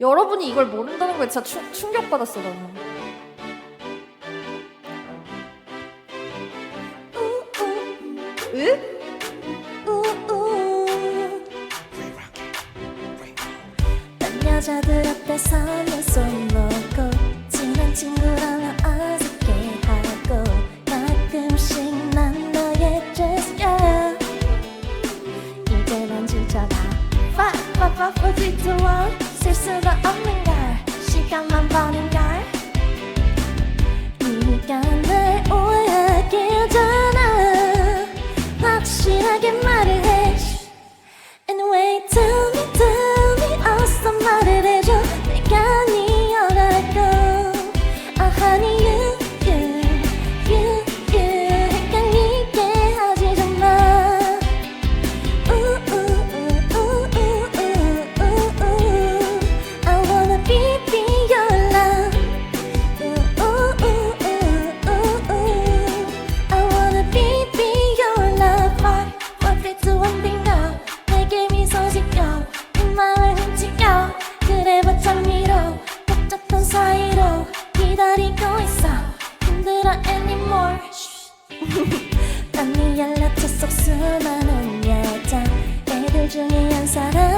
여러분이 이걸 모른다는 거에 진짜 충, 충격받았어? 딴 여자들 앞에 서면 손 놓고 친한 친구라면 어색해 하고 가끔씩 난 너의 제스처. 이제 난 지쳐가 파파파파지투원 쓸 수가 없는 걸 시간만 버는 걸? 네가 날 오해하기 전에 확실하게 말을 해. 아니뭘난네 연락처 속 수많은 여자. 애들 중에 한 사람.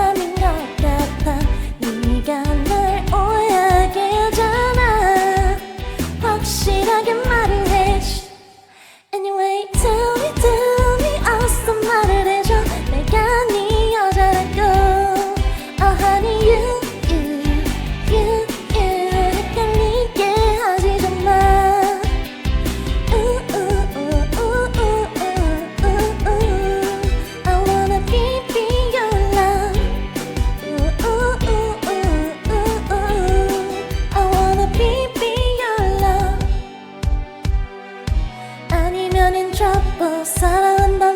I'm in trouble 사랑한다